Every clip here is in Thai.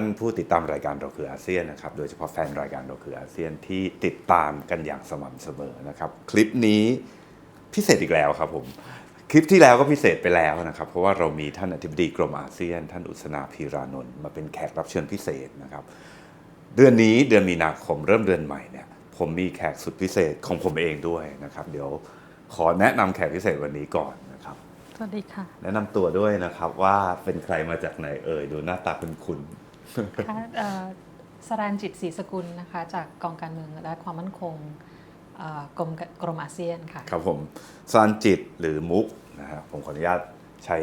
านผู้ติดตามรายการเราคืออาเซียนนะครับ โดยเฉพาะแฟนรายการเราคืออาเซียนที่ติดตามกันอย่างสม่ำเสมอนะครับ คลิปนี้พิเศษอีกแล้วครับผม คลิปที่แล้วก็พิเศษไปแล้วนะครับ เพราะว่าเรามีท่านอธิบดีกรมอาเซียน ท่านอุษนาพีรานนท์มาเป็นแขกรับเชิญพิเศษนะครับ เดือนนี้เดือนมีนาคมเริ่มเดือนใหม่เนี่ยผมมีแขกสุดพิเศษของผมเองด้วยนะครับ เดี๋ยวขอแนะนำแขกพิเศษวันนี้ก่อนนะครับ สวัสดีค่ะ แนะนำตัวด้วยนะครับว่าเป็นใครมาจากไหนเอ่ยดูหน้าตาคุณคุณ ค่ะเอ่อสรานจิตศรีสกุลนะคะ จากกองการเมืองและความมั่นคงเอ่อกรมกรมอาเซียนค่ะ ครับผมซานจิตหรือมุกนะฮะผมขออนุญาตใช้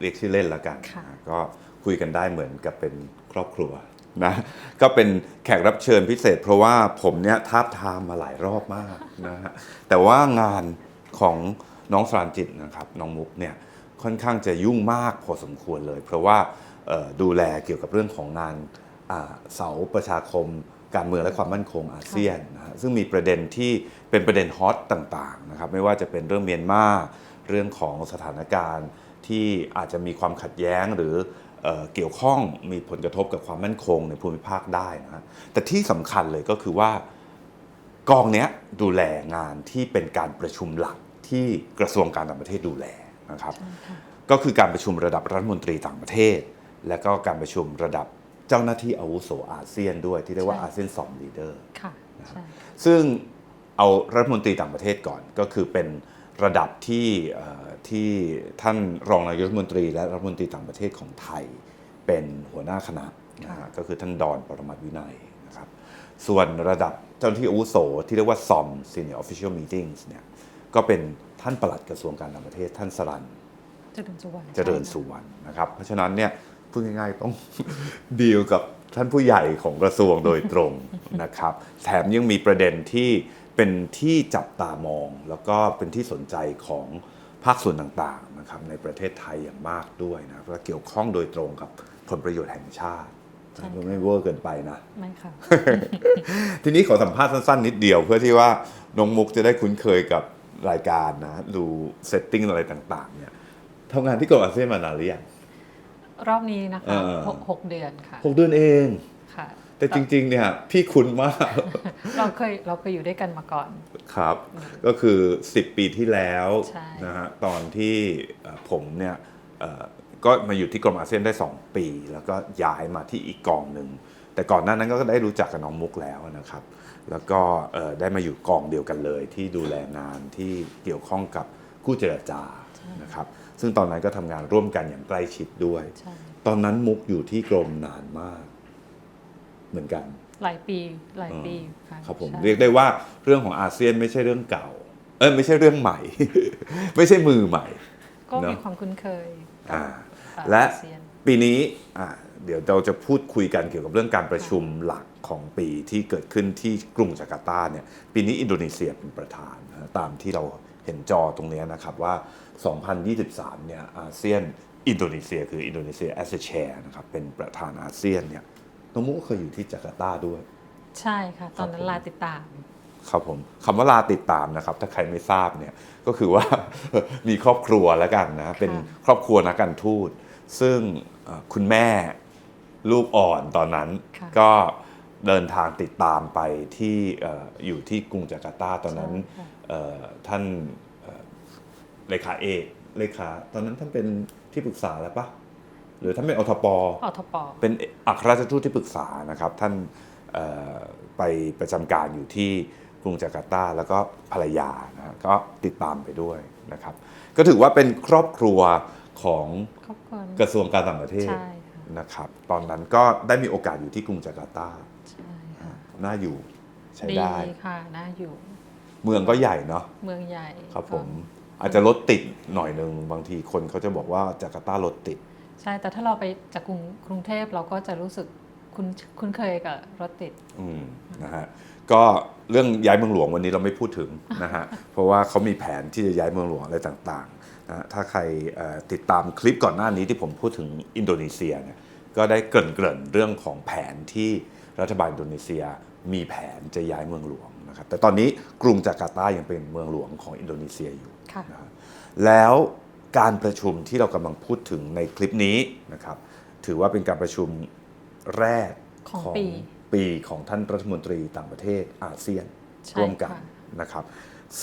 เรียกชื่อเล่นแล้วกันค่ะ นะก็คุยกันได้เหมือนกับเป็นครอบครัวนะก็เป็นแขกรับเชิญพิเศษ เพราะว่าผมเนี่ยทาบทามมาหลายรอบมากนะฮะแต่ว่างานของน้องสรานจิตนะครับน้องมุกเนี่ยค่อนข้างจะยุ่งมากพอสมควรเลย เพราะว่าเอ่อ ดูแลเกี่ยวกับเรื่องของงานอ่าเสาประชาคม การเมืองและความมั่นคงอาเซียนนะฮะซึ่งมีประเด็นที่เป็นประเด็นฮอตต่างๆนะครับไม่ว่าจะเป็นเรื่องเมียนมาเรื่องของสถานการณ์ที่อาจจะมีความขัดแย้งหรือเอ่อเกี่ยวข้องมีผลกระทบกับความมั่นคงในภูมิภาคได้นะฮะแต่ที่สำคัญเลยก็คือว่ากองเนี้ยดูแลงานที่เป็นการประชุมหลักที่กระทรวงการต่างประเทศดูแลนะครับ ก็คือการประชุมระดับรัฐมนตรีต่างประเทศ และก็การประชุมระดับเจ้าหน้าที่อาวุโสอาเซียนด้วยที่เรียกว่าใช่อาเซียนซอมลีเดอร์ค่ะใช่ซึ่งเอารัฐมนตรีต่างประเทศก่อนก็คือเป็นระดับที่เอ่อที่ท่านรองนายกรัฐมนตรี และรัฐมนตรีต่างประเทศของไทย เป็นหัวหน้าคณะนะฮะก็คือท่านดอนปรมัตถ์วินัยนะครับส่วนระดับเจ้าหน้าที่อาวุโสที่เรียกว่าซอม Senior Official Meetings เนี่ยก็เป็นท่านปลัดกระทรวงการต่างประเทศท่านสรันเจริญสุวรรณเจริญสุวรรณนะครับ เพราะฉะนั้นเนี่ย พูดง่ายๆต้องดีลกับท่านผู้ใหญ่ของกระทรวงโดยตรงนะครับ แถมยังมีประเด็นที่เป็นที่จับตามอง แล้วก็เป็นที่สนใจของภาคส่วนต่างๆนะครับในประเทศไทยอย่างมากด้วยนะเพราะว่าเกี่ยวข้องโดยตรงกับผลประโยชน์แห่งชาติไม่เวอร์เกินไปนะไม่ค่ะ ทีนี้ขอสัมภาษณ์สั้นๆ นิดเดียว เพื่อที่ว่าน้องมุกจะได้คุ้นเคยกับรายการนะ ดูเซตติ้งอะไรต่าง ๆ เนี่ยทำงานที่กรมอาเซียนมานานหรือยัง รอบนี้นะคะเออ หกหกเดือนค่ะหกเดือนเอง ค่ะแต่จริงๆเนี่ยพี่คุ้นมาก เราเคยเราเคยอยู่ด้วยกันมาก่อน ครับ ก็คือ 10 ปีที่แล้วใช่ นะฮะตอนที่เอ่อผมเนี่ยเอ่อก็มาอยู่ที่กรมอาเซียนได้ 2 ปี แล้วก็ย้ายมาที่อีกกองหนึ่ง แต่ก่อนหน้านั้นก็ได้รู้จักกับน้องมุกแล้วนะครับ แล้วก็เอ่อได้มาอยู่กองเดียวกันเลย ที่ดูแลงานที่เกี่ยวข้องกับคู่เจรจานะครับ ซึ่งตอนนั้นก็ทำงานร่วมกันอย่างใกล้ชิดด้วย ใช่ตอนนั้นมุกอยู่ที่กรมนานมาก เหมือนกัน หลายปีหลายปีค่ะครับผมใช่เรียกได้ว่าเรื่องของอาเซียนไม่ใช่เรื่องเก่า เออไม่ใช่เรื่องใหม่ ไม่ใช่มือใหม่ ก็มีเนอะ ความคุ้นเคยกับอ่าเอ่อและ อาเซียน ปีนี้อ่าเดี๋ยวเราจะพูดคุยกันเกี่ยวกับเรื่องการประชุมหลักของปีที่เกิดขึ้นที่กรุงจาการ์ตาเนี่ยปีนี้อินโดนีเซียเป็นประธานนะตามที่เราเห็นจอตรงเนี้ยนะครับว่า 2023 เนี่ยอาเซียนอินโดนีเซีย คืออินโดนีเซีย as a chair นะครับเป็นประธานอาเซียนเนี่ยน้องมุกก็เคยอยู่ที่จาการ์ตาด้วย ใช่ค่ะ ตอนนั้ครับผมนลาติดตาม ครับผมคำว่าลาติดตามนะครับ ถ้าใครไม่ทราบเนี่ยก็คือว่ามีครอบครัวแล้วกันนะ เป็นครอบครัวนักการทูต ซึ่งเอ่อคุณแม่ลูกอ่อนตอนนั้นค่ะก็เดินทางติดตามไปที่เอ่ออยู่ที่กรุงจาการ์ตาตอนนั้นใช่ค่ะเอ่อท่าน เอ่อเลขาเอกเลขา ตอนนั้นท่านเป็นที่ปรึกษาแล้วปะหรือท่านเป็นอทปอทปเป็นอัครราชทูตที่ปรึกษานะครับ ท่านเอ่อไปประจำการอยู่ที่กรุงจาการ์ตาแล้วก็ภรรยานะฮะก็ติดตามไปด้วยนะครับ ก็ถือว่าเป็นครอบครัวของครอบครัวกระทรวงการต่างประเทศใช่ค่ะนะครับ ตอนนั้นก็ได้มีโอกาสอยู่ที่กรุงจาการ์ตาใช่ค่ะน่าอยู่ใช้ดีได้ค่ะน่าอยู่ เมืองก็ใหญ่เนาะเมืองใหญ่ครับผมก็ อาจจะรถติดหน่อยหนึ่งบางทีคนเขาจะบอกว่าจาการ์ตารถติด ใช่ แต่ถ้าเราไปจากกรุงกรุงเทพเราก็จะรู้สึกคุ้นคุ้นเคยกับรถติดอืมนะฮะก็เรื่องย้ายเมืองหลวงวันนี้เราไม่พูดถึงนะฮะ เพราะว่าเขามีแผนที่จะย้ายเมืองหลวงอะไรต่างๆนะฮะถ้าใครเอ่อติดตามคลิปก่อนหน้านี้ที่ผมพูดถึงอินโดนีเซียเนี่ยก็ได้เกริ่นๆเรื่องของแผนที่รัฐบาลอินโดนีเซีย มีแผนจะย้ายเมืองหลวง นะครับแต่ตอนนี้กรุงจาการ์ตายังเป็นเมืองหลวงของอินโดนีเซียอยู่ค่ะนะฮะแล้วการประชุมที่เรากำลังพูดถึงในคลิปนี้นะครับถือว่าเป็นการประชุมแรกของปีปีของท่านรัฐมนตรีต่างประเทศอาเซียนใช่ร่วมกันค่ะนะครับ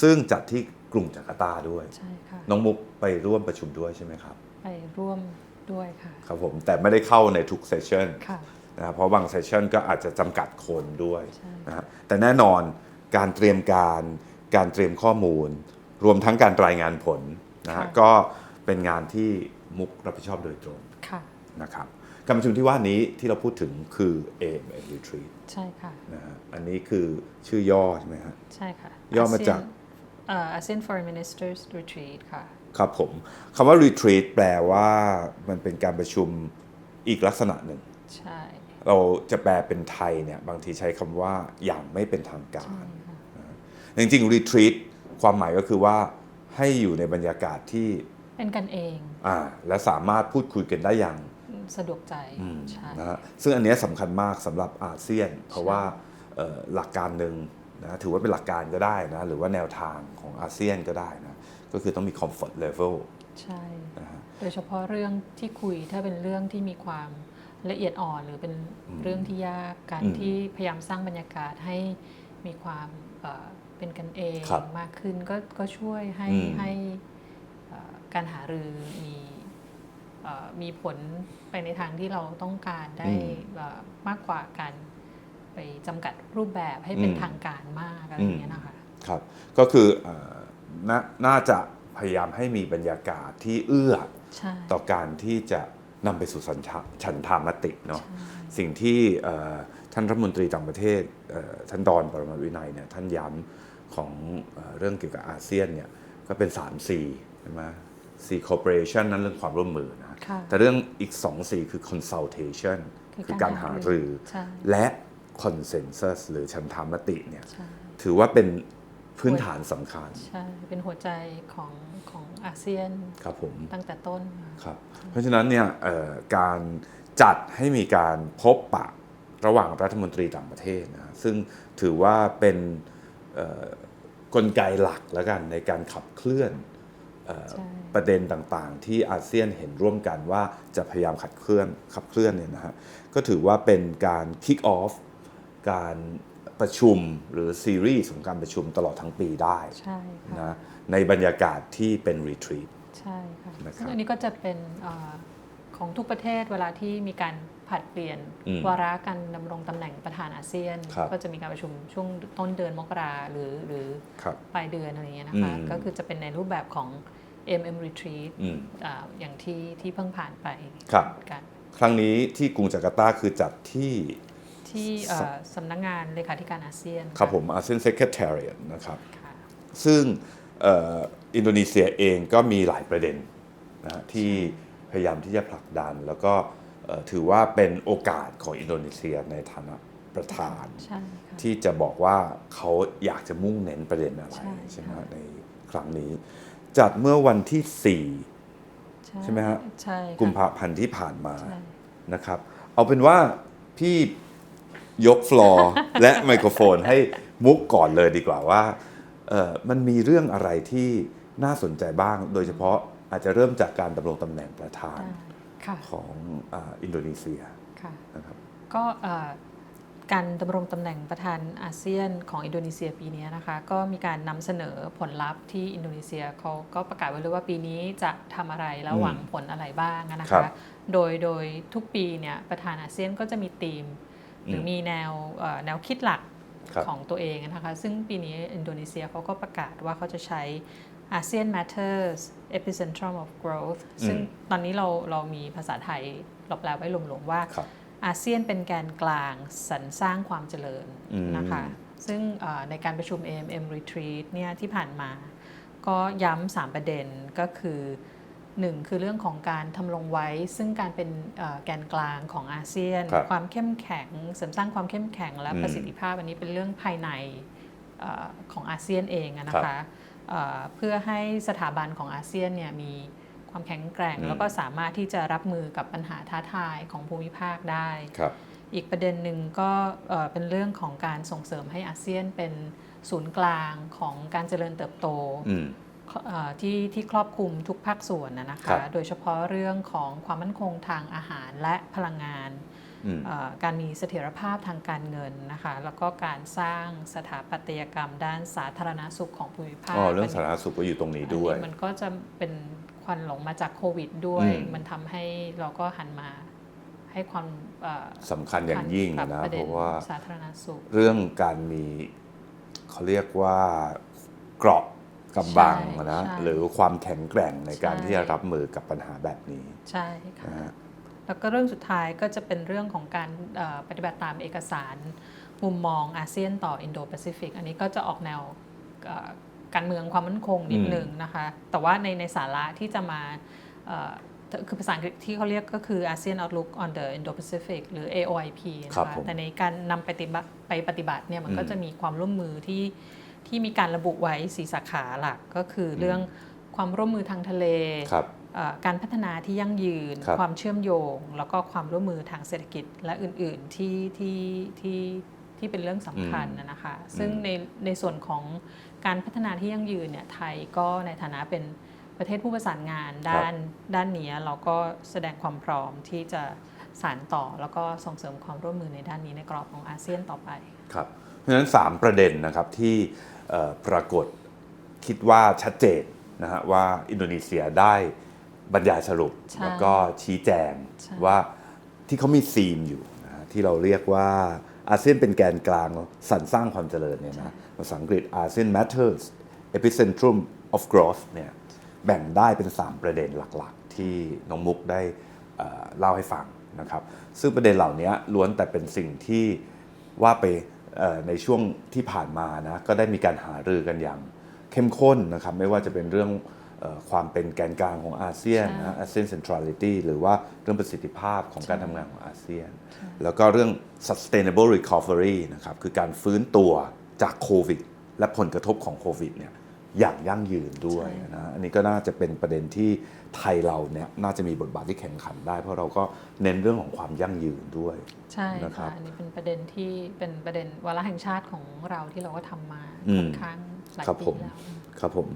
ซึ่งจัดที่กรุงจาการ์ตาด้วยใช่ค่ะน้องมุกไปร่วมประชุมด้วยใช่ไหมครับ ไปร่วมด้วยค่ะ ครับผมแต่ไม่ได้เข้าในทุกเซสชันค่ะนะครับเพราะบางเซสชันก็อาจจะจำกัดคนด้วยใช่นะฮะแต่แน่นอน การเตรียมการ การเตรียมข้อมูล รวมทั้งการรายงานผลนะฮะก็เป็นงานที่มุกรับผิดชอบโดยตรงค่ะนะครับการประชุมที่ว่านี้ที่เราพูดถึงคือ AMM Retreat ใช่ค่ะนะฮะอันนี้คือชื่อย่อใช่ไหมฮะใช่ค่ะ ย่อมาจากเอ่อ ASEAN Foreign Ministers Retreat ค่ะ ครับผมคำว่า retreat แปลว่ามันเป็นการประชุมอีกลักษณะหนึ่ง ใช่ เราจะแปลเป็นไทยเนี่ยบางทีใช้คำว่าอย่างไม่เป็นทางการจริงๆ retreat ความหมายก็คือว่าให้อยู่ในบรรยากาศที่เป็นกันเองอ่าและสามารถพูดคุยกันได้อย่างสะดวกใจใช่นะฮะซึ่งอันเนี้ยสำคัญมากสำหรับอาเซียน เพราะว่าเอ่อหลักการหนึ่งนะถือว่าเป็นหลักการก็ได้นะหรือว่าแนวทางของอาเซียนก็ได้นะก็คือต้องมี comfort level ใช่นะฮะโดยเฉพาะเรื่องที่คุยถ้าเป็นเรื่องที่มีความ ละเอียดอ่อนหรือเป็นเรื่องที่ยากการอืมที่พยายามสร้างบรรยากาศให้มีความเอ่อเป็นกันเองครับมากขึ้นก็ก็ช่วยให้อืมให้เอ่อการหารือมีเอ่อมีผลไปในทางที่เราต้องการได้เอ่อมากกว่าการไปจำกัดรูปแบบให้เป็นทางการมากอะไรอย่างเงี้ยนะคะครับก็คือเอ่อนาน่าจะพยายามให้มีบรรยากาศที่เอื้อใช่ต่อการที่จะ นำไปสู่สัญชาฉันทามติเนาะสิ่งที่เอ่อท่านรัฐมนตรีต่างประเทศเอ่อท่านดอนปรมาวินัยเนี่ยท่านย้ำของเอ่อเรื่องเกี่ยวกับอาเซียนเนี่ยก็เป็น 3 C ใช่ไหม C cooperation นั้นเรื่องความร่วมมือนะค่ะแต่เรื่องอีก 2 C คือ consultation คือคือการการหาหารือรือใช่และ consensus หรือฉันทามติเนี่ยใช่ถือว่าเป็นพื้นฐานสำคัญ ใช่ เป็นหัวใจของข องอาเซียนครับผมตั้งแต่ต้นมาครับเพราะฉะนั้นเนี่ยเอ่อการจัดให้มีการพบปะระหว่างรัฐมนตรีต่างประเทศนะซึ่งถือว่าเป็นเอ่อกลไกหลักแล้วกันในการขับเคลื่อนเอ่อใช่ประเด็นต่างๆ ที่อาเซียนเห็นร่วมกันว่าจะพยายามขัดเคลื่อนขับเคลื่อนเนี่ยนะฮะก็ถือว่าเป็นการ kick off การประชุมหรือซีรีส์ของการประชุมตลอดทั้งปีได้ใช่ค่ะนะ ในบรรยากาศที่เป็น retreat ใช่ค่ะนะครับซึ่งอันนี้ก็จะเป็นเออของทุกประเทศเวลาที่มีการผลัดเปลี่ยนอืมวาระการดำรงตำแหน่งประธานอาเซียน ครับ ก็จะมีการประชุมช่วงต้นเดือนมกราหรือหรือครับ ปลายเดือนอะไรอย่างเงี้ยนะคะ อืม ก็คือจะเป็นในรูปแบบของ MM Retreat อืม อ่าอย่างที่ที่เพิ่งผ่านไปครับ กันครั้งนี้ที่กรุงจาการ์ตาคือจัดที่ ที่เอ่อสำนักงานเลขาธิการอาเซียนครับผมอาเซียนเซ c r e t a r i a t นะครับ ค่ะซึ่งเอ่ออินโดนีเซียเองก็มีหลายประเด็นนะฮะที่พยายามที่จะผลักดัน แล้วก็เอ่อถือว่าเป็นโอกาสของอินโดนีเซียในฐานะประธานใช่ค่ะที่จะบอกว่าเขาอยากจะมุ่งเน้นประเด็นอะไรใช่ใช่ไหมค่ะฮะในครั้งนี้ จัดเมื่อวันที่ 4 ใช่ไหมฮะใช่ค่ะกุมภาพันธ์ที่ผ่านมาใช่นะครับ เอาเป็นว่าพี่ยกฟลอร์และไมโครโฟนให้มุกก่อนเลยดีกว่าว่าเอ่อ มันมีเรื่องอะไรที่น่าสนใจบ้าง โดยเฉพาะอาจจะเริ่มจากการดำรงตำแหน่งประธานค่ะของอาอินโดนีเซียค่ะนะครับก็เอ่อการดำรงตำแหน่งประธานอาเซียนของอินโดนีเซียปีนี้นะคะ ก็มีการนำเสนอผลลัพธ์ที่อินโดนีเซียเขาก็ประกาศไว้เลยว่าปีนี้จะทำอะไรแล้วอืมหวังผลอะไรบ้างนะครัคะบโดยโดยทุกปีเนี่ยประธานอาเซียนก็จะมีธีม หรืออมมีแนวเอ่อแนวคิดหลักครับ ของตัวเองนะคะ ซึ่งปีนี้อินโดนีเซียเขาก็ประกาศว่าเขาจะใช้ ASEAN Matters Epicentrum of Growth ซึ่งตอนนี้เราเรามีภาษาไทยเราแปลไว้หลวมๆว่าครับอาเซียนเป็นแกนกลางสรรสร้างความเจริญอืมนะคะ ซึ่งเอ่อในการประชุม AMM Retreat เนี่ยที่ผ่านมา ก็ย้ำสามประเด็นก็คือ หนึ่งคือเรื่องของการทำลงไว้ ซึ่งการเป็นเอ่อแกนกลางของอาเซียน ครับความเข้มแข็งเสริมสร้างความเข้มแข็งและอืมประสิทธิภาพอันนี้เป็นเรื่องภายในเอ่อของอาเซียนเองอะนะครัคะบเอ่อเพื่อให้สถาบันของอาเซียนเนี่ยมีความแข็งแกร่ง อืม แล้วก็สามารถที่จะรับมือกับปัญหาท้าทายของภูมิภาคได้ ครับ อีกประเด็นหนึ่งก็เอ่อเป็นเรื่องของการส่งเสริมให้อาเซียนเป็นศูนย์กลางของการเจริญเติบโต อืมเอ่อ ที่ที่ครอบคลุมทุกภาคส่วนนะนะครัคะ บโดยเฉพาะเรื่องของความมั่นคงทางอาหารและพลังงานอืม เอ่อการมีเสถียรภาพทางการเงินนะคะ แล้วก็การสร้างสถาปัตยกรรม ด้านสาธารณสุขของภูมิภาคอ๋อเรื่องสาธารณสุขก็อยู่ตรงนี้ด้วย อันนี้มันก็จะเป็นควันหลงมาจากโควิดด้วย อืม มันทำให้เราก็หันมาให้ความเอ่อสำคัญอย่างยิ่งกับนะประเพเด็นราะว่าสาธารณสุข เรื่องการมีเขาเรียกว่าเกราะ กำบังใช่นะใช่ หรือความแข็งแกร่งในการใช่ที่จะรับมือกับปัญหาแบบนี้ใช่ค่ะ นะฮะ แล้วก็เรื่องสุดท้ายก็จะเป็นเรื่องของการเอ่อปฏิบัติตามเอกสารมุมมองอาเซียนต่ออินโดแปซิฟิกอันนี้ก็จะออกแนวเอ่อการเมืองความมั่นคงนิดอืมนึงนะคะ แต่ว่าในในสาระที่จะมาเอ่อคือภาษาอังกฤษที่เขาเรียกก็คือ ASEAN Outlook on the Indo-Pacific หรือ AOIP นะครับคะผมแต่ในการนำไปปฏิบัติไปปฏิบัติเนี่ยมันก็อืมจะมีความร่วมมือที่ ที่มีการระบุไว้สีสาขาหลักก็คือเรื่องความร่วมมือทางทะเลครับเอ่อการพัฒนาที่ยั่งยืนครับความเชื่อมโยง แล้วก็ความร่วมมือทางเศรษฐกิจและอื่น ๆ ที่ที่ที่ที่เป็นเรื่องสำคัญนะนะคะ ซึ่งในในส่วนของการพัฒนาที่ยั่งยืนเนี่ยไทยก็ในฐานะเป็นประเทศผู้ประสานงานด้านด้านนี้เราก็แสดงความพร้อมที่จะสานต่อแล้วก็ส่งเสริมความร่วมมือในด้านนี้ในกรอบของอาเซียนต่อไป ครับ เพราะฉะนั้น 3 ประเด็นนะครับที่เอ่อ ปรากฏคิดว่าชัดเจนนะฮะว่าอินโดนีเซียได้บรรยายสรุปใช่แล้วก็ชี้แจงใช่ว่าที่เขามีซีมอยู่นะฮะที่เราเรียกว่าอาเซียนเป็นแกนกลางสรรสร้างความเจริญเนี่ยนะภาษาอังกฤษ ASEAN Matters Epicentrum of Growth เนี่ยแบ่งได้เป็น 3 ประเด็นหลักๆ ที่น้องมุกได้เอ่อเล่าให้ฟังนะครับ ซึ่งประเด็นเหล่านี้ล้วนแต่เป็นสิ่งที่ว่าไปเอ่อ ในช่วงที่ผ่านมานะก็ได้มีการหารือกันอย่างเข้มข้นนะครับไม่ว่าจะเป็นเรื่องเออความเป็นแกนกลางของอาเซียนนะ ASEAN Centrality หรือว่าเรื่องประสิทธิภาพของการทำงานของอาเซียน แล้วก็เรื่อง sustainable recovery นะครับคือการฟื้นตัวจากโควิดและผลกระทบของโควิดเนี่ย อย่างยั่งยืนด้วยใช่นะอันนี้ก็น่าจะเป็นประเด็นที่ไทยเราเนี่ยน่าจะมีบทบาทที่แข่งขันได้ เพราะเราก็เน้นเรื่องของความยั่งยืนด้วยใช่นะครัค่ะบอันนี้เป็นประเด็นที่เป็นประเด็นวาระแห่งชาติของเราที่เราก็ทำมาอืมค่อนข้างหลายครับปีผมแล้วครับผม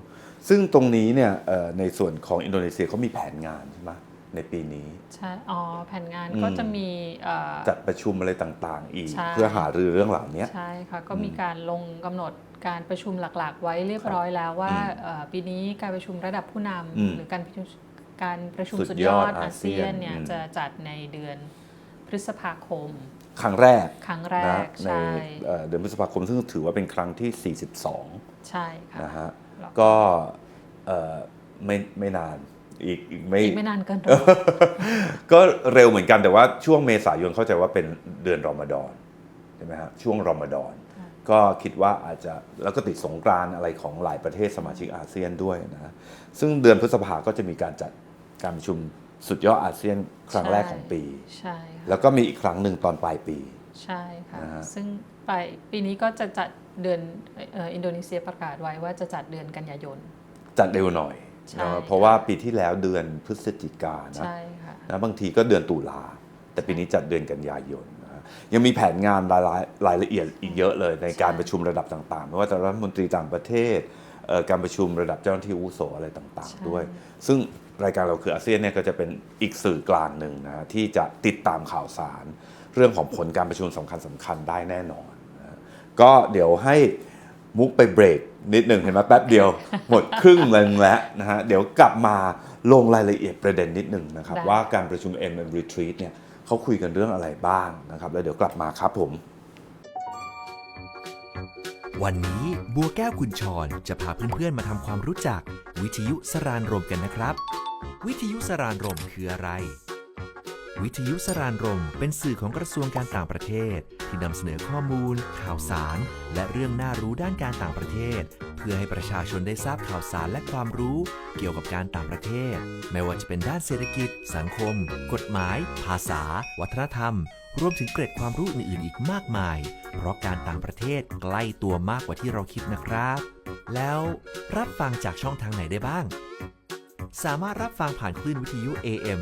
ซึ่งตรงนี้เนี่ยเอ่อในส่วนของอินโดนีเซียเขามีแผนงานใช่ไหมในปีนี้ใช่อ๋อแผนงานอืมก็จะมีเอ่อจัดประชุมอะไรต่างๆ อีกใช่เพื่อหารือเรื่องเหล่านี้ใช่ค่ะก็มีการลงกำหนด การประชุมหลักๆ ไว้เรียบร้อยแล้วว่าอืมเอ่อปีนี้การประชุมระดับผู้นอืมำหรือการประชุมการประชุมสุสุดดยยออดดอาอาเซีเซียยนนเนี่ยอืมจะจัดในเดือนพฤษภาคม ครั้งแรกครั้งแรนะกในใช่เอ่อเดือนพฤษภาคมซึ่งถือว่าเป็นครั้งที่ 42 ใช่ค่ะนะฮะแล้วก็เอ่อไม่ไม่นานอีกอีกไม่อีกไม่นานเกินรอก็เร็วเหมือนกันแต่ว่าช่วงเมษายนเข้าใจว่าเป็นเดือนรอมฎอนใช่ไหมฮะช่วงรอมฎอน ก็คิดว่าอาจจะแล้วก็ติดสงกรานต์อะไรของหลายประเทศสมาชิกอาเซียนด้วยนะฮะซึ่งเดือนพฤษภาก็จะมีการจัดการประชุมสุดยอดอาเซียนครั้งแรกของปี ใช่ค่ะแล้วก็มีอีกครั้งหนึ่งตอนปลายปี ใช่ค่ะนะฮะ ซึ่งไปปีนี้ก็จะจัดเดือนเอ่ออินโดนีเซียประกาศไว้ว่าจะจัดเดือนกันยายน จัดเร็วหน่อยใช่นะค่ะ เพราะว่าปีที่แล้วเดือนพฤศจิกานะใช่ค่ะ นะบางทีก็เดือนตุลาแต่ปีนี้จัดเดือนกันยายนนะฮะ ยังมีแผนงานรายละรายละเอียดอีกเยอะเลยในการประชุมระดับต่างๆ ไม่ว่าจะรัฐมนตรีต่างประเทศเอ่อการประชุมระดับเจ้าหน้าที่อาวุโสอะไรต่างใช่ๆด้วย ซึ่งรายการเราคืออาเซียนเนี่ยก็จะเป็นอีกสื่อกลางหนึ่งนะที่จะติดตามข่าวสาร เรื่องของผลการประชุมสำคัญสคัญๆได้แน่นอนนะก็เดี๋ยวให้มุกไปเบรกนิดหนึ่งเห็นไหมแป๊บเดียว หมดครึ่งหนึงแล้วนะฮะเดี๋ยวกลับมาลงรายละเอียดประเด็นนิดหนึ่งนะครับได้ว่าการประชุม MM Retreat เนี่ย เขาคุยกันเรื่องอะไรบ้างนะครับ แล้วเดี๋ยวกลับมาครับผม วันนี้บัวแก้วคุณชรจะพาเพื่อนๆมาทำความรู้จัก วิทยุสรานรมกันนะครับ วิทยุสรานรมคืออะไร วิทยุสรานรม เป็นสื่อของกระทรวงการต่างประเทศ ที่นำเสนอข้อมูล ข่าวสาร และเรื่องน่ารู้ด้านการต่างประเทศ เพื่อให้ประชาชนได้ทราบข่าวสารและความรู้ เกี่ยวกับการต่างประเทศ ไม่ว่าจะเป็นด้านเศรษฐกิจ สังคม กฎหมาย ภาษา วัฒนธรรม รวมถึงเกร็ดความรู้อื่นๆ อีกมากมาย เพราะการต่างประเทศใกล้ตัวมากกว่าที่เราคิดนะครับ แล้วรับฟังจากช่องทางไหนได้บ้าง สามารถรับฟังผ่านคลื่นวิทยุ AM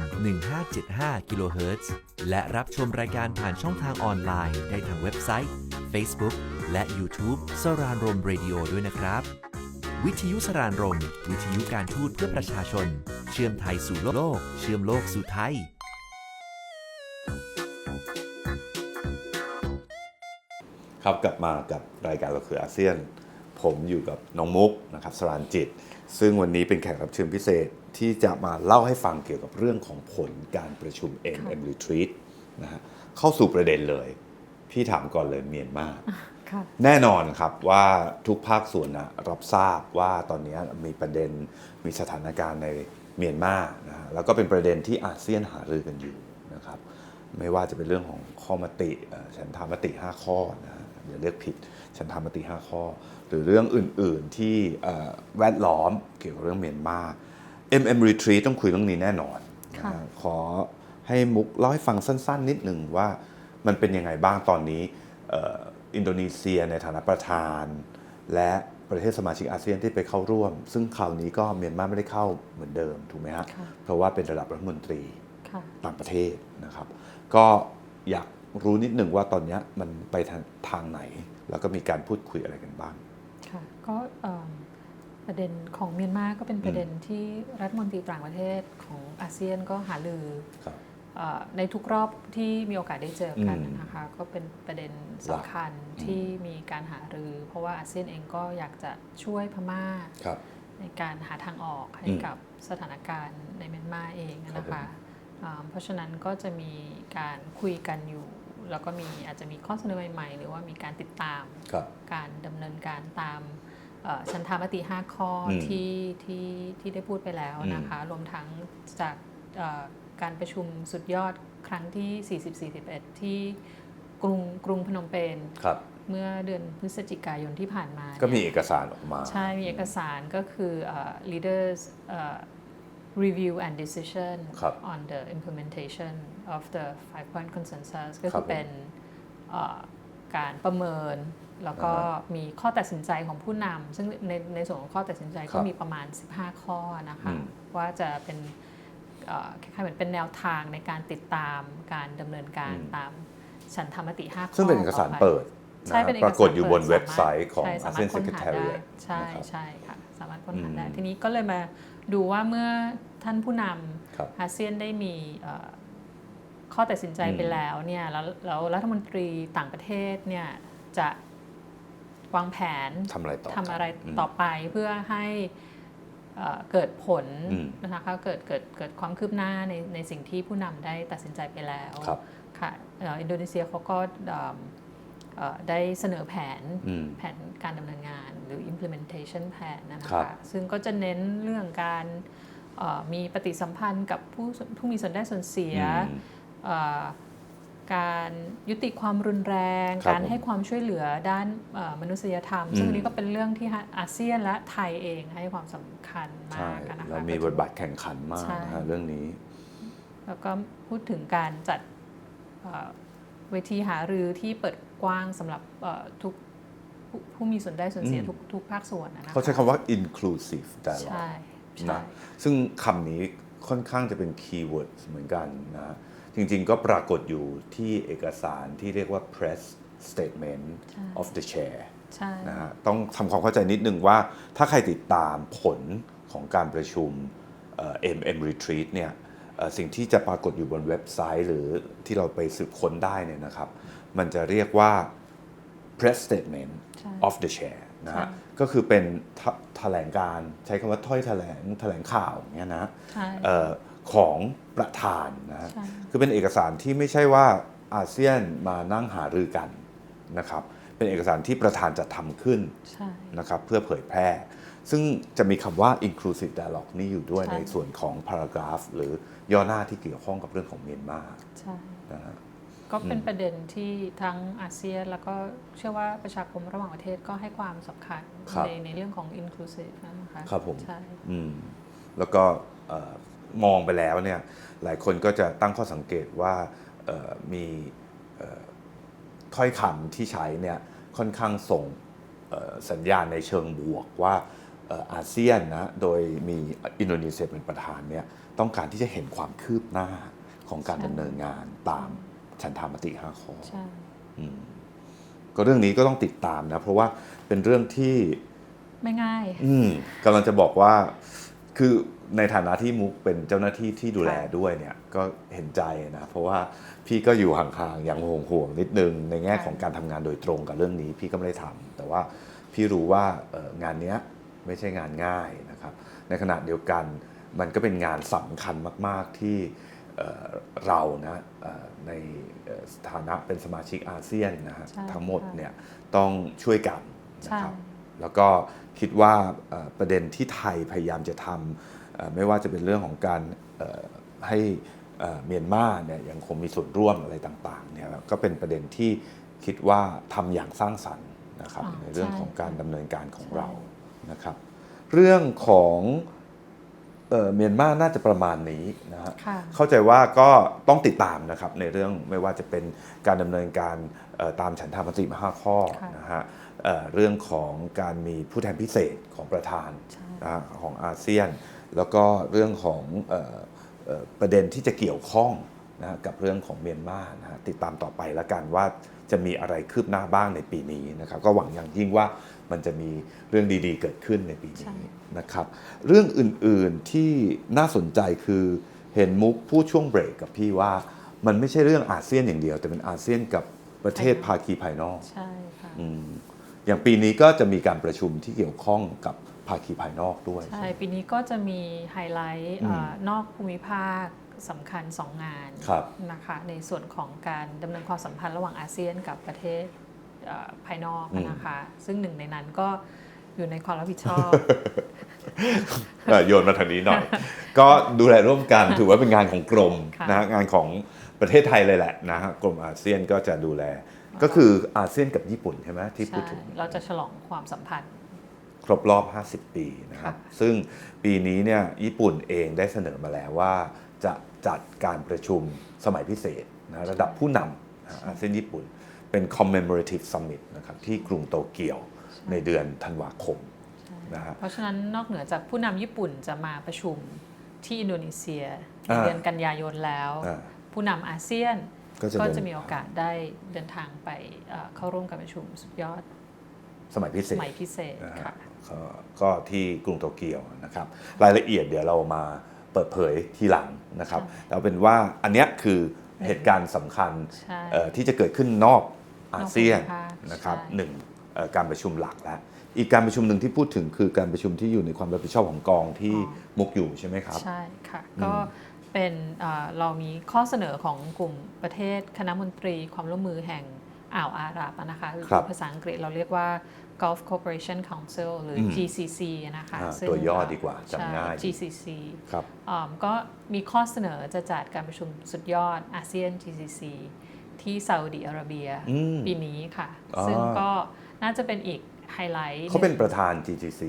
1575กิโลเฮิรตซ์และรับชมรายการผ่านช่องทางออนไลน์ ได้ทางเว็บไซต์ Facebook และ YouTube สรานรมเรดิโอด้วยนะครับ วิทยุสรานรม วิทยุการทูตเพื่อประชาชน เชื่อมไทยสู่โลก เชื่อมโลกสู่ไทย ครับกลับมากับรายการเราคืออาเซียน ผมอยู่กับน้องมุกนะครับสรานจิต ซึ่งวันนี้เป็นแขกรับเชิญพิเศษที่จะมาเล่าให้ฟังเกี่ยวกับเรื่องของผลการประชุม MM Retreat นะฮะเข้าสู่ประเด็นเลย พี่ถามก่อนเลยเมียนมาค่ะแน่นอนครับว่าทุกภาคส่วนนะรับทราบว่าตอนนี้มีประเด็นมีสถานการณ์ในเมียนมานะฮะแล้วก็เป็นประเด็นที่อาเซียนหารือกันอยู่นะครับไม่ว่าจะเป็นเรื่องของข้อมติเอ่อฉันทามติ 5 ข้อนะฮะอย่าเรียกผิดฉันทามติ 5 ข้อ หรือเรื่องอื่นๆที่เอ่อแวดล้อมเกี่ยวกับเรื่องเมียนมา MM Retreat ต้องคุยเรื่องนี้แน่นอนนะค่ะฮะขอให้มุกเล่าให้ฟังสั้น ๆ นิดหนึ่งว่ามันเป็นยังไงบ้างตอนนี้เอ่ออินโดนีเซียในฐานะประธาน และประเทศสมาชิกอาเซียนที่ไปเข้าร่วม ซึ่งคราวนี้ก็เมียนมาไม่ได้เข้าเหมือนเดิมถูกไหมฮะค่ะเพราะว่าเป็นระดับรัฐมนตรีค่ะต่างประเทศนะครับ ก็อยากรู้นิดหนึ่งว่าตอนเนี้ยมันไปทางทางไหน แล้วก็มีการพูดคุยอะไรกันบ้างค่ะ ก็เอิ่มประเด็นของเมียนมาก็เป็นประเด็นที่รัฐมนตรีต่างประเทศของอาเซียนก็หาลือครับเอ่อในทุกรอบที่มีโอกาสได้เจอกันอืมนะคะก็เป็นประเด็นสำคัญอืมที่มีการหารือ เพราะว่าอาเซียนเองก็อยากจะช่วยพม่าครับในการหาทางออกให้อืมกับสถานการณ์ในเมียนมาเองครับนะคะอ่าเพราะฉะนั้นก็จะมีการคุยกันอยู่ แล้วก็มีอาจจะมีข้อเสนอใหม่ๆ หรือว่ามีการติดตามครับการดำเนินการตามเอ่อ ชันธามติ 5 ข้ออมที่ที่ที่ได้พูดไปแล้วนะคะ รวมทั้งจากเอ่อการประชุมสุดยอดครั้งที่ 40-41 ที่กรุงกรุงพนมเปญครับ เมื่อเดือนพฤศจิกายนที่ผ่านมาก็มีเนี่ย เอกสารออกมา ใช่ มีเอกสารก็คือเอ่อ leaders เอ่อ review and decision ครับ on the implementation of the five point consensus ก็ครัคืบอเป็นเอ่อการประเมิน แล้วก็อ่าฮมีข้อตัดสินใจของผู้นำซึ่งในในส่วนของข้อตัดสินใจคก็รับมีประมาณ 15 ข้อนะคะอืมว่าจะเป็นเอ่อคล้ายๆเหมือนเป็นแนวทางในการติดตามการดำเนินการตามฉันธรรมติ 5 ข้อซึ่งเป็นเอกสารต่ไปเปิดใช่นะเป็นเอกปสารรากฏอยู่บนปิดเว็บไซต์ของใช่สา ASEAN มารถค้นหาได้ Secretariat ใช่นะครับใช่ค่ะสามารถค้นหาได้อืมทีนี้ก็เลยมาดูว่าเมื่อท่านผู้นครับำอาเซียนได้มีเอ่อข้อตัดสินใจอืมไปแล้วเนี่ยแล้วแล้วรัฐมนตรีต่างประเทศเนี่ยจะ วางแผนทำอะไรต่อทำอะไรมต่อไปเพื่อให้เอ่อเกิดผลอืมนะคะเกิดเกิดเกิดความคืบหน้าในในสิ่งที่ผู้นำได้ตัดสินใจไปแล้วครับค่ะเอ่ออินโดนีเซียเขาก็เอิ่มเอ่อได้เสนอแผนอืมแผนการดำเนินงานหรือ implementation plan นะครัคะบซึ่งก็จะเน้นเรื่องการเอ่อมีปฏิสัมพันธ์กับผู้ผู้มีส่วนได้ส่วนเสียอืมเอ่อ การยุติความรุนแรง ครับการให้ความช่วยเหลือด้านเอ่อมนุษยธรรมอืมซึ่งอันนี้ก็เป็นเรื่องที่อาเซียนและไทยเองให้ความสำคัญมาใช่กนะคะ เรามีบทบาทแข่งขันมากใช่ นะฮะเรื่องนี้ แล้วก็พูดถึงการจัดเอ่อเวทีหารือที่เปิดกว้างสำหรับเอ่อทุกผู้ผู้มีส่วนได้ส่วนเสียอืม ทุกทุกภาคส่วนนะนะคะเขาใช้คำว่า inclusive ใช่ dialogue ใช่ นะซึ่งคำนี้ค่อนข้างจะเป็นคีย์เวิร์ดเหมือนกันนะ จริงๆ ก็ปรากฏอยู่ที่เอกสารที่เรียกว่า press statement ใช่ of the chair ใช่นะฮะต้องทำความเข้าใจนิดนึงว่าถ้าใครติดตามผลของการประชุมเอ่อ MM Retreat เนี่ยเอ่อสิ่งที่จะปรากฏอยู่บนเว็บไซต์ หรือที่เราไปสืบค้นได้เนี่ยนะครับ มันจะเรียกว่า press statement ใช่ of the chair นะฮะใช่ก็คือเป็นทะแถลงการใช้คำว่าถ้อยแถลงแถลงข่าวอย่างเงี้ยนะใช่เอ่อ ของประธานนะฮะใช่คือเป็นเอกสารที่ไม่ใช่ว่าอาเซียนมานั่งหารือกันนะครับ เป็นเอกสารที่ประธานจะทำขึ้นใช่นะครับเพื่อเผยแพร่ ซึ่งจะมีคำว่า inclusive dialogue นี่อยู่ด้วยใช่ในส่วนของ paragraph หรือย่อหน้าที่เกี่ยวข้องกับเรื่องของเมียนมาใช่นะฮะก็เป็นประเด็นที่ทั้งอาเซียนแล้วก็เชื่อว่าประชาคมระหว่างประเทศก็ให้ความสำคัญครับในในเรื่องของ inclusive นะคะครับผมใช่อืมแล้วก็เอ่อ มองไปแล้วเนี่ยหลายคนก็จะตั้งข้อสังเกตว่าเอ่อมีเอ่อถ้อยคำที่ใช้เนี่ยค่อนข้างส่งเอ่อสัญญาณในเชิงบวกว่าเอ่ออาเซียนนะโดยมีอินโดนีเซียเป็นประธานเนี่ยต้องการที่จะเห็นความคืบหน้าของการใช่ดำเนินงานตามฉันทามติห้าข้อใช่อืมก็เรื่องนี้ก็ต้องติดตามนะ เพราะว่าเป็นเรื่องที่ไม่ง่าย อืมกำลังจะบอกว่าคือ ในฐานะที่มุกเป็นเจ้าหน้าที่ที่ดูแลค่ะด้วยเนี่ยก็เห็นใจนะเพราะว่าพี่ก็อยู่ห่างๆอย่างห่วงห่วงๆนิดนึง ในแง่ของการทำงานโดยตรงกับเรื่องนี้ พี่ก็ไม่ได้ทำแต่ว่าพี่รู้ว่าเอ่องานเนี้ยไม่ใช่งานง่ายนะครับ ในขณะเดียวกันมันก็เป็นงานสำคัญมาก ๆที่เอ่อเรานะเอ่อในเอ่อฐานะเป็นสมาชิกอาเซียนนะฮะใช่ทั้งหมดค่ะเนี่ยต้องช่วยกันนะครับใช่แล้วก็คิดว่าเอ่อประเด็นที่ไทยพยายามจะทำเอ่อ ไม่ว่าจะเป็นเรื่องของการเอ่อให้เอ่อเมียนมาเนี่ยยังคงมีส่วนร่วมอะไรต่างๆเนี่ยก็เป็นประเด็นที่คิดว่าทำอย่างสร้างสรรค์นะครับอ่าในเรื่องใช่ของการดำเนินการของใช่เรานะครับ เรื่องของเอ่อเมียนมาน่าจะประมาณนี้นะฮะค่ะเข้าใจว่าก็ต้องติดตามนะครับในเรื่องไม่ว่าจะเป็นการดำเนินการเอ่อตามฉันทามติมาห้าข้อค่ะนะฮะเอ่อเรื่องของการมีผู้แทนพิเศษของประธานใช่นะฮะของอาเซียน แล้วก็เรื่องของเอ่อเอ่อประเด็นที่จะเกี่ยวข้องนะฮะกับเรื่องของเมียนมานะฮะติดตามต่อไปแล้วกันว่าจะมีอะไรคืบหน้าบ้างในปีนี้นะครับก็หวังอย่างยิ่งว่ามันจะมีเรื่องดีๆ เกิดขึ้นในปีใช่นี้นะครับ เรื่องอื่นๆที่น่าสนใจคือเห็นมุกพูดช่วงเบรกกับพี่ว่ามันไม่ใช่เรื่องอาเซียนอย่างเดียว แต่เป็นอาเซียนกับประเทศภาคีภายนอกใช่ค่ะอืมอย่างปีนี้ก็จะมีการประชุมที่เกี่ยวข้องกับ ภาคีภายนอกด้วย ใช่ ปีนี้ก็จะมีไฮไลท์อืมเอ่อนอกภูมิภาคสำคัญ 2 งานครับ นะคะในส่วนของการดำเนินความสัมพันธ์ระหว่างอาเซียนกับประเทศเอ่อภายนอกนะคะ ซึ่งหนึ่งในนั้นก็อยู่ในความรับผิดชอบ เอ่อโยนมาทางนี้หน่อย ก็ดูแลร่วมกันถือว่าเป็นงานของกรมค่ะ นะฮะงานของประเทศไทยเลยแหละนะฮะกรมอาเซียนก็จะดูแล ก็คืออาเซียนกับญี่ปุ่นใช่ไหมที่พูดใช่ถึง เราจะฉลองความสัมพันธ์ค รบรอบ 50 ปีนะครับค่ะซึ่งปีนี้เนี่ยญี่ปุ่นเองได้เสนอมาแล้วว่า จะจัดการประชุมสมัยพิเศษนะระดับผู้นำนะอาเซียนญี่ปุ่นเป็น commemorative summit นะครับที่กรุงโตเกียวในเดือนธันวาคมนะฮะเพราะฉะนั้นนอกเหนือจากผู้นำญี่ปุ่นจะมาประชุมที่อินโดนีเซียในอ่าเดือนกันยายนแล้วอ่าผู้นำอาเซียนก็จะก็เดินจะมีโอกาสได้เดินทางไปเอ่อเข้าร่วมการประชุมสุดยอดสมัยพิเศสษมัยพิเศษนะฮะค่ะ ก็ก็ที่กรุงโตเกียวนะครับ รายละเอียดเดี๋ยวเรามาเปิดเผยทีหลังนะครับใช่แต่เอาเป็นว่าอันเนี้ยคือเหตุการณ์สำคัญใช่เอ่อที่จะเกิดขึ้นนอกอาเซียนนอกภูมิภาคนะครับใช่หนึ่งเอ่อการประชุมหลักแล้วอีกการประชุมหนึ่งที่พูดถึงคือการประชุมที่อยู่ในความรับผิดชอบของกองที่มุกอยู่ใช่ไหมครับ ใช่ค่ะอืมก็เป็นเอ่อเรามีข้อเสนอของกลุ่มประเทศคณะมนตรีความร่วมมือแห่ง อ่าวอาหรับนะคะหรือครับภาษาอังกฤษเราเรียกว่า Gulf Cooperation Council หรืออม GCC นะคะอ่าซึ่งตัวย่อดีกว่าจำง่ายใช่ GCC ครับอ่าก็มีข้อเสนอจะจัดการประชุมสุดยอดอาเซียน GCC ที่ซาอุดิอาระเบียอืมปีนี้ค่ะอ่าซึ่งก็น่าจะเป็นอีกไฮไลท์เขาเป็นประธาน GGC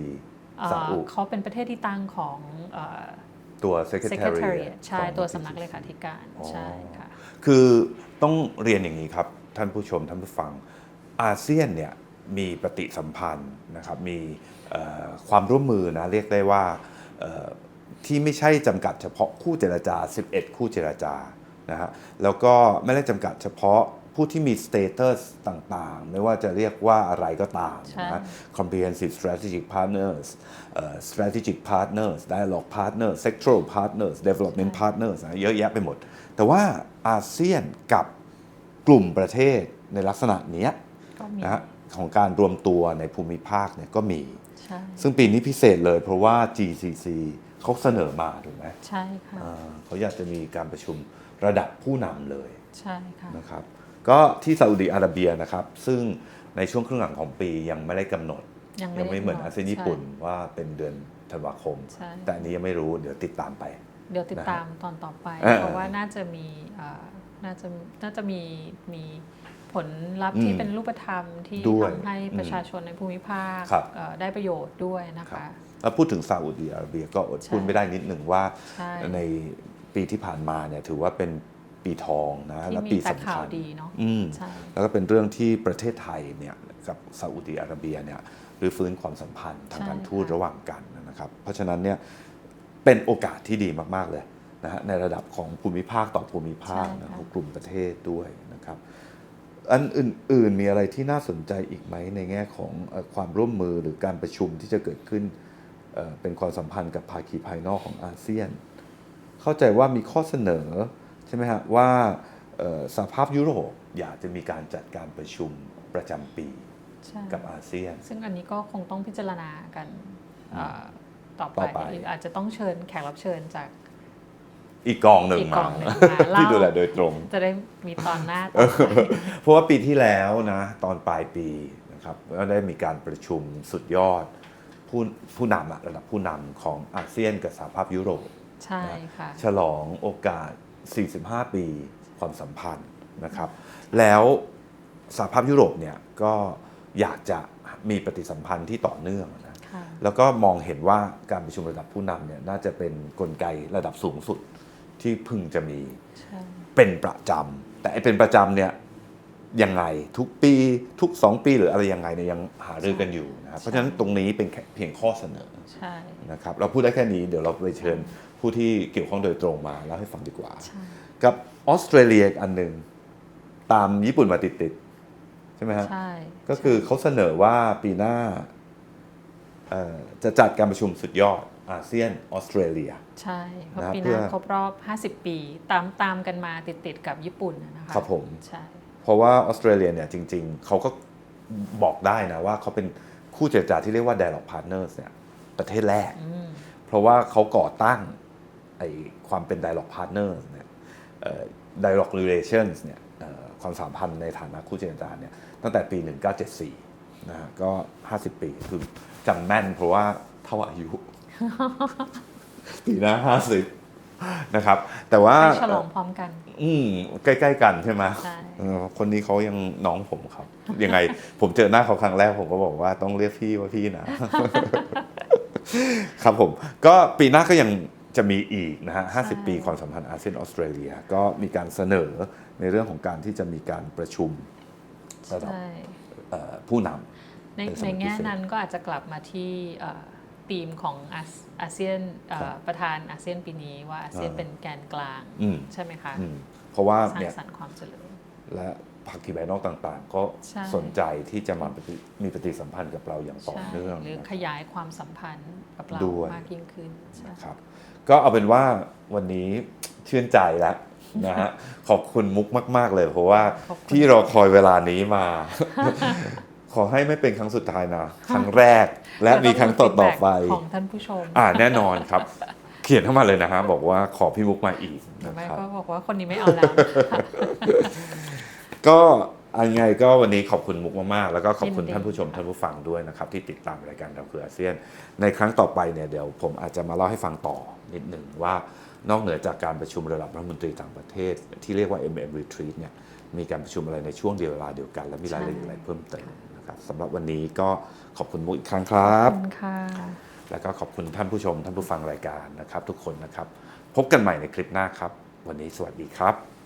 เอ่อซาอุเขาเป็นประเทศที่ตั้งของเอ่อตัว Secretariat Secretariat ใช่ของตัวสำนัก GGC เลขาธิการอ๋อใช่ค่ะ คือต้องเรียนอย่างนี้ครับ ท่านผู้ชมท่านผู้ฟังอาเซียนเนี่ยมีปฏิสัมพันธ์นะครับมีเอ่อความร่วมมือนะเรียกได้ว่าเอ่อที่ไม่ใช่จำกัดเฉพาะคู่เจรจา 11 คู่เจรจานะฮะแล้วก็ไม่ได้จำกัดเฉพาะผู้ที่มีสเตตัสต่างๆ ไม่ว่าจะเรียกว่าอะไรก็ตามใช่นะ comprehensive strategic partners เอ่อ strategic partners dialogue partners sectoral partners development partners นะเยอะแยะไปหมด แต่ว่าอาเซียนกับ กลุ่มประเทศในลักษณะเนี้ยก็มีนะฮะของการรวมตัวในภูมิภาคเนี่ยก็มี ใช่ซึ่งปีนี้พิเศษเลยเพราะว่า GCC เขาเสนอมาถูกไหมใช่ค่ะ อ่าเขาอยากจะมีการประชุมระดับผู้นำเลย ใช่ค่ะ นะครับก็ที่ซาอุดีอาระเบียนะครับ ซึ่งในช่วงครึ่งหลังของปียังไม่ได้กำหนด ยังไม่ยังไม่เหมือนได้กำหนดอาเซียนญี่ปุ่นใช่ ว่าเป็นเดือนธันวาคม ใช่ แต่อันนี้ยังไม่รู้เดี๋ยวติดตามไป เดี๋ยวติดตามตอนต่อไป เออ เพราะว่าน่าจะมีเอ่อ น่าจะน่าจะมีมีผลลัพธ์อืมที่เป็นรูปธรรมที่ด้วย ทำให้ประชาชนในภูมิภาคครับ เอ่อได้ประโยชน์ด้วยนะครัคะบแล้วพูดถึงซาอุดีอาระเบียก็อดใช่ พูดไม่ได้นิดหนึ่งว่าใช่ในปีที่ผ่านมาเนี่ยถือว่าเป็นปีทองนะที่และมีปีแต่สำข่าคัวญดีเนาะอืมใช่ แล้วก็เป็นเรื่องที่ประเทศไทยเนี่ยกับซาอุดีอาระเบียเนี่ยหรือฟื้นความสัมพันธ์ทางการใช่ทูตค่ะ ระหว่างกันนะครับ เพราะฉะนั้นเนี่ยเป็นโอกาสที่ดีมาก ๆ เลย นะฮะในระดับของภูมิภาคต่อภูมิภาคนะของกลุ่มประเทศด้วยนะครับ อันอื่น ๆ มีอะไรที่น่าสนใจอีกไหมในแง่ของเอ่อความร่วมมือหรือการประชุมที่จะเกิดขึ้นเอ่อเป็นความสัมพันธ์กับภาคีภายนอกของอาเซียน เข้าใจว่ามีข้อเสนอใช่ไหมฮะว่าเอ่อสหภาพยุโรปอยากจะมีการจัดการประชุมประจำปีใช่กับอาเซียน ซึ่งอันนี้ก็คงต้องพิจารณากันเอ่อต่อต่อไปไปหรืออาจจะต้องเชิญแขกรับเชิญจาก อีกกองหนึ่งอีกกมาองหนึ่งมาเล่าที่ดูแลโดยตรง จะได้มีตอนหน้าต่อไปเพราะว่าปีที่แล้วนะตอนปลายปีนะครับก็ได้มีการประชุมสุดยอด ผู้ผู้นำอะระดับผู้นำของอาเซียนกับสหภาพยุโรป ใช่ค่ะ ฉลองโอกาส 45 ปีความสัมพันธ์นะครับ แล้วสหภาพยุโรปเนี่ยก็อยากจะมีปฏิสัมพันธ์ที่ต่อเนื่องนะ ค่ะ แล้วก็มองเห็นว่าการประชุมระดับผู้นำเนี่ยน่าจะเป็นนกลไกระดับสูงสุด ที่พึงจะมีใช่เป็นประจำแต่ไอ้เป็นประจำเนี่ยยังไงทุกปีทุก 2 ปีหรืออะไรยังไงเนี่ยยังหารือกันอยู่นะครับเพราะฉะนั้นตรงนี้เป็นแค่เพียงข้อเสนอใช่นะครับเราพูดได้แค่นี้เดี๋ยวเราไปเชิญผู้ที่เกี่ยวข้องโดยตรงมาแล้วให้ฟังดีกว่าใช่กับออสเตรเลียอีกอันหนึ่งตามญี่ปุ่นมาติดๆใช่ไหมฮะใช่ก็คือเขาเสนอว่าปีหน้าเอ่อจะจัดการประชุมสุดยอด อาเซียนออสเตรเลีย ใช่เพราะนะปีหเพื่น้าอ ครบรอบ 50 ปี ตามตามกันมาติดติดๆกับญี่ปุ่นนะนะคะครับผม ใช่ เพราะว่าออสเตรเลียเนี่ยจริงๆ เขาก็บอกได้นะว่าเขาเป็นคู่เจรจาที่เรียกว่า dialogue partners เนี่ยประเทศแรก อืม เพราะว่าเขาก่อตั้งไอความเป็น dialogue partners เนี่ยเอ่อ dialogue relations เนี่ยเอ่อความสัมพันธ์ในฐานะคู่เจรจาเนี่ยตั้งแต่ปี 1974 นะฮะก็ 50 ปีคือจำแม่นเพราะว่าเท่าอายุ ปีหน้า50นะครับ แต่ว่าไปฉลองพร้อมกัน อืมใกล้ๆกันใช่ไหมใช่ เออคนนี้เขายังน้องผมครับ ยังไง ผมเจอหน้าเขาครั้งแรกผมก็บอกว่าต้องเรียกพี่ว่าพี่นะ ครับผม ก็ปีหน้าก็ยังจะมีอีกนะฮะ 50 ปีความสัมพันธ์อาเซียนออสเตรเลีย ก็มีการเสนอในเรื่องของการที่จะมีการประชุมระดับใช่ เอ่อผู้นในเป็นสในมัยพิแง่เศษนั้นก็อาจจะกลับมาที่เอ่อ ธีมของอาเซอาเซียนเอ่อครับประธานอาเซียนปีนี้ว่าอาเซียนอ่าเป็นแกนกลางอืมใช่ไหมคะำอืมเพราะว่าสร้างเนี่ยสรรค์ความเจริญและภาคีภายนอกต่างๆ ก็ใช่สนใจที่จะมาปฏิมีปฏิสัมพันธ์กับเราอย่างต่อใช่เนื่องหรือนะขยายความสัมพันธ์กับเราด้วยมากยิ่งขึ้นใช่นะครับ ก็เอาเป็นว่าวันนี้ชื่นใจแล้วนะฮะขอบคุณมุกมาก ๆ เลย เพราะว่าขอบคุณที่รอคอยเวลานี้มา ขอให้ไม่เป็นครั้งสุดท้ายนะ ครั้งแรกและมีครั้งต่อๆไปของท่านผู้ชม อ่าแน่นอนครับ เขียนเข้ามาเลยนะฮะบอกว่าขอพี่มุกมาอีกหรือนะไม่ครับก็บอกว่าคนนี้ไม่เอาแล้วก็ยังไงก็วันนี้ขอบคุณมุกมากๆ แล้วก็ขอบคุณยินดีท่านผู้ชมท่านผู้ฟังด้วยนะครับ ที่ติดตามรายการดาวคืออาเซียน ในครั้งต่อไปเนี่ยเดี๋ยวผมอาจจะมาเล่าให้ฟังต่อนิดหนึ่งว่านอกเหนือจากการประชุมระดับรัฐมนตรีต่างประเทศ ที่เรียกว่า MM Retreat เนี่ยมีการประชุมอะไรในช่วงเดียวเวลาเดียวกัน และมีรายละเอียดอะไรเพิ่มเติม นะครับสำหรับวันนี้ก็ขอบคุณมุกอีกครั้งครัขบอบคุณค่ะแล้วก็ขอบคุณท่านผู้ชม ท่านผู้ฟังรายการนะครับ ทุกคนนะครับ พบกันใหม่ในคลิปหน้าครับ วันนี้สวัสดีครับ